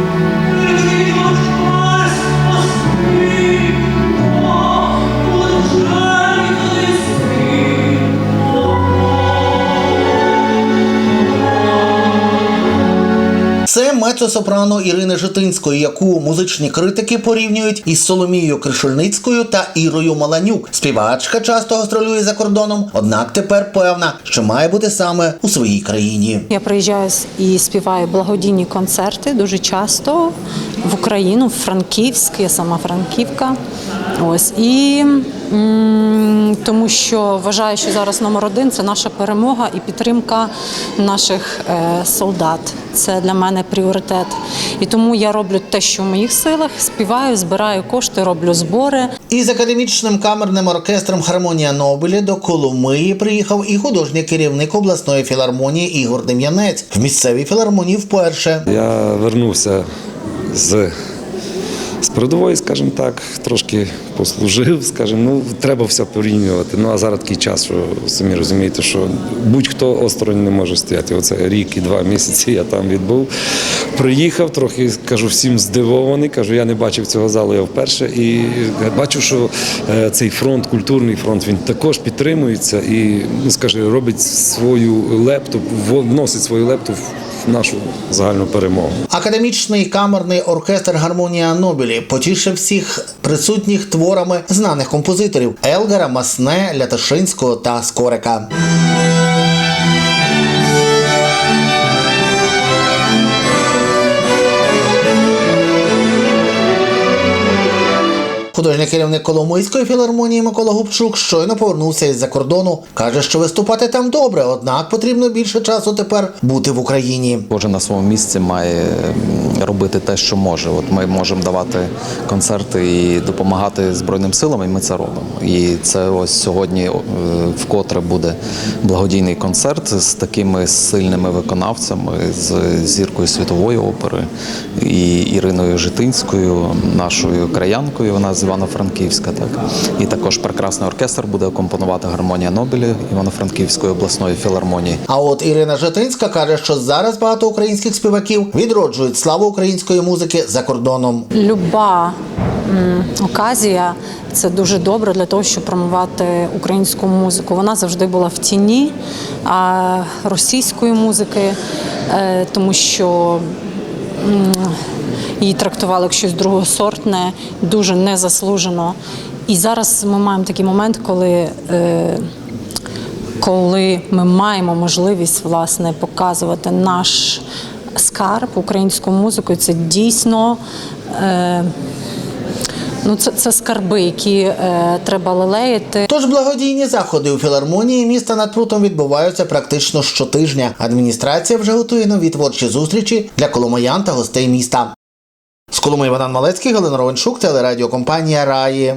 thank you Це мецо-сопрано Ірини Житинської, яку музичні критики порівнюють із Соломією Кришельницькою та Ірою Маланюк. Співачка часто гастролює за кордоном, однак тепер певна, що має бути саме у своїй країні. Я приїжджаю і співаю благодійні концерти дуже часто в Україну, в Франківськ, я сама Франківка. Ось і м, тому що вважаю, що зараз номер один це наша перемога і підтримка наших е, солдат. Це для мене пріоритет. І тому я роблю те, що в моїх силах, співаю, збираю кошти, роблю збори. Із академічним камерним оркестром Хармонія Нобелі до Коломиї приїхав і художній керівник обласної філармонії Ігор Дем'янець. В місцевій філармонії вперше. Я вернувся з, з передової, скажімо так, трошки послужив, скажімо, ну треба все порівнювати. Ну а зараз такий час, що самі розумієте, що будь-хто осторонь не може стояти. Оце рік і два місяці я там відбув. Приїхав, трохи кажу, всім здивований. Кажу, я не бачив цього залу, я вперше. І бачу, що е, цей фронт, культурний фронт, він також підтримується і, ну скажи, робить свою лепту, вносить свою лепту в нашу загальну перемогу. Академічний камерний оркестр Гармонія Нобелі потішив всіх присутніх творами знаних композиторів Елгара, Масне, Лятошинського та Скорика. Художній керівник Коломийської філармонії Микола Губчук щойно повернувся із-за кордону. Каже, що виступати там добре, однак потрібно більше часу тепер бути в Україні. Кожен на своєму місці має робити те, що може. От ми можемо давати концерти і допомагати Збройним силам, і ми це робимо. І це ось сьогодні е, вкотре буде благодійний концерт з такими сильними виконавцями, з зіркою світової опери і Іриною Житинською, нашою краянкою. Вона з Івано-Франківська. Так і також прекрасний оркестр буде акомпонувати гармонія Нобелі Івано-Франківської обласної філармонії. А от Ірина Житинська каже, що зараз багато українських співаків відроджують славу української музики за кордоном. Люба м, оказія це дуже добре для того, щоб промувати українську музику. Вона завжди була в тіні російської музики, е, тому що її трактували як щось другосортне, дуже незаслужено. І зараз ми маємо такий момент, коли. Е, коли ми маємо можливість власне показувати наш скарб українську музику, це дійсно. Ну, це, це скарби, які е, треба лелеяти. Тож благодійні заходи у філармонії міста над Прутом відбуваються практично щотижня. Адміністрація вже готує нові творчі зустрічі для коломиян та гостей міста. З Коломи Іван Малецький, Галина Ровеншук, телерадіокомпанія Раї.